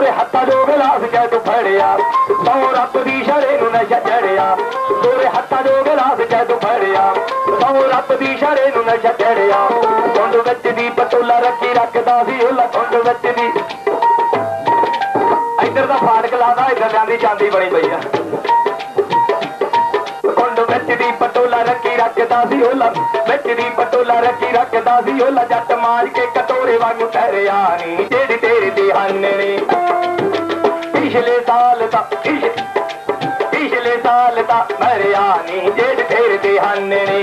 ਮੋਰੇ ਹੱਥਾਂ ਜੋਗਲਾ ਸਜਾ ਤੂੰ ਫੜਿਆ, ਸੌ ਰੱਬ ਦੀ ਸ਼ਰੇ ਨੂੰ ਨਸ਼ਾ ਚੜਿਆ। ਮੋਰੇ ਹੱਥਾਂ ਜੋਗਲਾ ਸਜਾ ਤੂੰ ਫੜਿਆ, ਸੌ ਰੱਬ ਦੀ ਸ਼ਰੇ ਨੂੰ ਨਸ਼ਾ ਚੜਿਆ। ਗੁੰਡ ਵਿੱਚ ਦੀ ਪਟੋਲਾ ਰੱਖੀ ਰੱਖਦਾ ਸੀ, ਉਹ ਗੁੰਡ ਵਿੱਚ ਦੀ। ਇੱਧਰ ਦਾ ਫਾੜਕ ਲਾਦਾ, ਇੱਧਰ ਜਾਂਦੀ ਚਾਂਦੀ ਬਣੀ ਪਈ ਆ। ਕੁੰਡ ਵਿੱਚ ਦੀ ਪਟੋਲਾ ਰੱਖੀ ਰੱਖਦਾ ਸੀ, ਉਹ ਵਿੱਚ ਦੀ ਪਟੋਲਾ ਰੱਖੀ ਰੱਖਦਾ ਸੀ ਉਹ ਜੱਟ ਮਾਰ ਕੇ ਕਟੋਰੇ ਵਾਂਗੂ ਠਹਿਰਿਆ ਨੀ, ਜਿਹੜੀ ਤੇਰੇ ਦੀ ਨੇ। ਪਿਛਲੇ ਸਾਲ ਦਾ ਪਿਛਲੇ ਸਾਲ ਦਾ ਮਰਿਆ ਨੀ, ਜਿਹੜੇ ਤੇਰੇ ਦੇ ਨੇ।